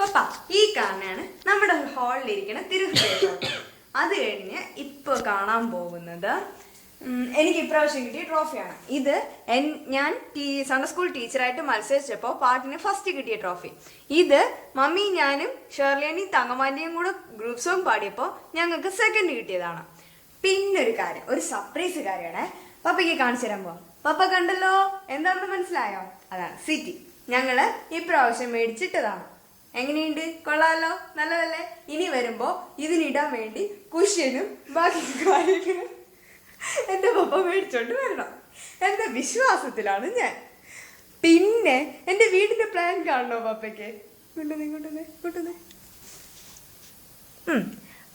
പപ്പ ഈ കാണാണ് നമ്മുടെ ഹാളിലിരിക്കുന്ന തിരുഹൃദയ അത് കഴിഞ്ഞ് ഇപ്പൊ കാണാൻ പോകുന്നത് എനിക്ക് ഇപ്രാവശ്യം കിട്ടിയ ട്രോഫിയാണ്. ഇത് എൻ- ഞാൻ ടീ സൺഡേ സ്കൂൾ ടീച്ചറായിട്ട് മത്സരിച്ചപ്പോൾ പാട്ടിന് ഫസ്റ്റ് കിട്ടിയ ട്രോഫി. ഇത് മമ്മി ഞാനും ഷെർലിയനും തങ്ങമാലിയും കൂടെ ഗ്രൂപ്പ് സോങ് പാടിയപ്പോൾ ഞങ്ങൾക്ക് സെക്കൻഡ് കിട്ടിയതാണ്. പിന്നെ ഒരു കാര്യം ഒരു സർപ്രൈസ് കാര്യമാണ് പപ്പയ്ക്ക് കാണിച്ചു തരാൻ പോവാം. പപ്പ കണ്ടല്ലോ? എന്താണെന്ന് മനസ്സിലായോ? അതാണ് സിറ്റി ഞങ്ങൾ ഇപ്രാവശ്യം മേടിച്ചിട്ടതാണ്. എങ്ങനെയുണ്ട്? കൊള്ളാലോ. നല്ലതല്ലേ? ഇനി വരുമ്പോൾ ഇതിനിടാൻ വേണ്ടി കുഷ്യനും ബാക്കി കാര്യങ്ങളും എന്റെ പപ്പ മേടിച്ചോണ്ട് വരണം. എന്റെ വിശ്വാസത്തിലാണ് ഞാൻ. പിന്നെ എന്റെ വീടിന്റെ പ്ലാൻ കാണണോ പപ്പയ്ക്ക്? കൊണ്ടുവന്നേ കൊണ്ടുവന്നേ കൊണ്ടുവന്നേ.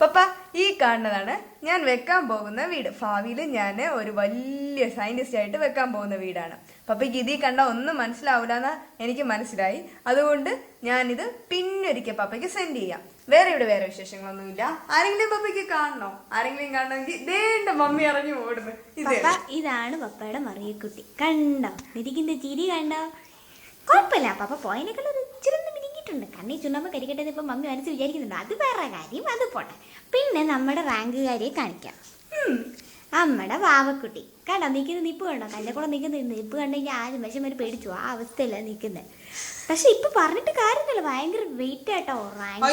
പപ്പ ഈ കാണുന്നതാണ് ഞാൻ വെക്കാൻ പോകുന്ന വീട്. ഭാവിയിൽ ഞാൻ ഒരു വലിയ സയന്റിസ്റ്റ് ആയിട്ട് വെക്കാൻ പോകുന്ന വീടാണ്. പപ്പയ്ക്ക് ഇതിൽ കണ്ട ഒന്നും മനസ്സിലാവില്ലെന്ന് എനിക്ക് മനസ്സിലായി. അതുകൊണ്ട് ഞാനിത് പിന്നൊരിക്കൽ പപ്പയ്ക്ക് സെൻഡ് ചെയ്യാം. വേറെ ഇവിടെ വേറെ വിശേഷങ്ങളൊന്നുമില്ല. ആരെങ്കിലും പപ്പയ്ക്ക് കാണണോ? ആരെങ്കിലും കാണണമെങ്കിൽ വേണ്ട മമ്മി ഇറങ്ങി ഓടുന്നു. ഇത് ഇതാണ് പപ്പയുടെ മറിയക്കുട്ടി. കണ്ടോ? ഇരിക്കുന്ന ചിരി കണ്ടോ? കുഴപ്പമില്ല. പപ്പ പോയതിനേക്കാൾ ഒരു മിനിങ്ങിയിട്ടുണ്ട് കണ്ണി ചുണ്ണാമ്പ് കരിക്കട്ടെ ഇപ്പൊ മമ്മി മനസ്സ് വിചാരിക്കുന്നുണ്ട്. അത് വേറെ കാര്യം അത് പോട്ടെ. പിന്നെ നമ്മുടെ റാങ്കുകാരിയെ കാണിക്കാം. നമ്മുടെ വാവക്കുട്ടി. കണ്ടോ നിൽക്കുന്ന നിപ്പ് കണ്ടോ? തന്റെ കൂടെ നിൽക്കുന്ന നിപ്പ് കണ്ടെങ്കിൽ ആദ്യം വിഷം വരെ പേടിച്ചു. ആ അവസ്ഥയല്ല നിൽക്കുന്നത് പക്ഷെ ഇപ്പൊ പറഞ്ഞിട്ട് കാര്യമില്ല ഭയങ്കര വെയിറ്റ് ആട്ടോ റാങ്ക്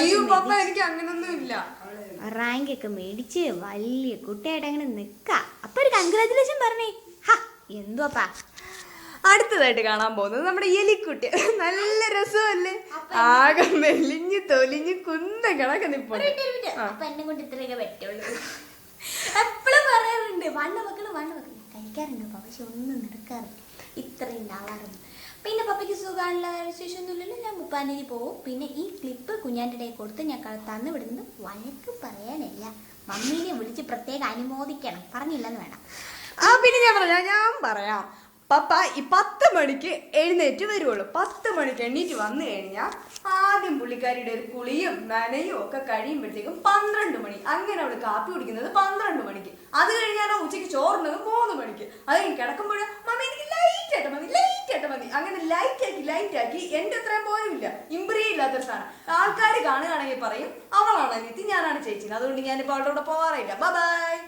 റാങ്ക് ഒക്കെ മേടിച്ച് വലിയ കുട്ടിയായിട്ട് അങ്ങനെ നിക്ക. അപ്പൊ ഒരു കൺഗ്രാചുലേഷൻ പറഞ്ഞേ. ഹാ എന്തുവാപ്പാ? അടുത്തതായിട്ട് കാണാൻ പോകുന്നത് നമ്മുടെ എലിക്കുട്ടി. നല്ല രസമല്ലേ? ആകെ മെലിഞ്ഞ് തൊലിഞ്ഞ് കുന്ന കണക്ക് നിപ്പുണ്ട് ആ. അപ്പൊ എന്നെ കൊണ്ട് ഇത്രയൊക്കെ പറ്റുള്ളൂ. എപ്പോഴും പറയാറുണ്ട് വണ്ണ മക്കൾ വണ്ണ മക്കൾ കഴിക്കാറുണ്ട് പപ്പ പക്ഷെ ഒന്നും നടക്കാറില്ല. ഇത്രയും ഉണ്ടാവാറുണ്ട് പിന്നെ പപ്പയ്ക്ക് സുഖമുള്ള വിശേഷമൊന്നുമില്ലല്ലോ. ഞാൻ മുപ്പാനേരി പോവും. പിന്നെ ഈ ക്ലിപ്പ് കുഞ്ഞാന്റെ ഇടയിൽ കൊടുത്ത് ഞാൻ തന്ന് തന്നു വിടുന്നത് വഴക്ക് പറയാനല്ല. മമ്മീനെ വിളിച്ച് പ്രത്യേകം അനുമോദിക്കണം. പറഞ്ഞില്ലെന്ന് വേണം. ആ പിന്നെ ഞാൻ പറയാം. ഞാൻ പറയാം. പപ്പ ഈ പത്ത് മണിക്ക് എഴുന്നേറ്റ് വരുവുള്ളൂ. പത്ത് മണിക്ക് എണ്ണീറ്റ് വന്നു കഴിഞ്ഞാൽ ആദ്യം പുള്ളിക്കാരിയുടെ ഒരു കുളിയും നനയും ഒക്കെ കഴിയുമ്പോഴത്തേക്കും പന്ത്രണ്ട് മണി. അങ്ങനെ അവൾ കാപ്പി കുടിക്കുന്നത് പന്ത്രണ്ട് മണിക്ക്. അത് കഴിഞ്ഞാലോ ഉച്ചയ്ക്ക് ചോറുന്നത് മൂന്ന് മണിക്ക്. അത് കഴിഞ്ഞ് കിടക്കുമ്പോഴും മമ്മി എനിക്ക് ലൈറ്റ് ആയിട്ട് മതി ലൈറ്റ് ആയിട്ട് മതി. അങ്ങനെ ലൈറ്റ് ആക്കി ലൈറ്റ് ആക്കി എന്റെ അത്രയും പോലും ഇല്ല ഇമ്പ്രീ ഇല്ലാത്തൊരു സാധനം. ആൾക്കാർ കാണുകയാണെങ്കിൽ പറയും അവളാണ് അനിയത്തി ഞാനാണ് ചേച്ചി. അതുകൊണ്ട് ഞാനിപ്പോൾ അവളുടെ കൂടെ പോവാറില്ല. ബൈ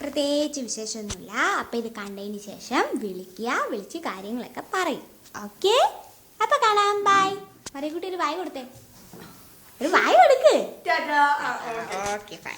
പ്രത്യേകിച്ച് വിശേഷമൊന്നുമില്ല. അപ്പം ഇത് കണ്ടതിന് ശേഷം വിളിക്കുക വിളിച്ച് കാര്യങ്ങളൊക്കെ പറയും. ഓക്കെ? അപ്പം കാണാം. ബൈ മറിയക്കുട്ടി ഒരു വായ കൊടുത്തേ. ഒരു വായ കൊടുക്ക്. ഓക്കെ. ബൈ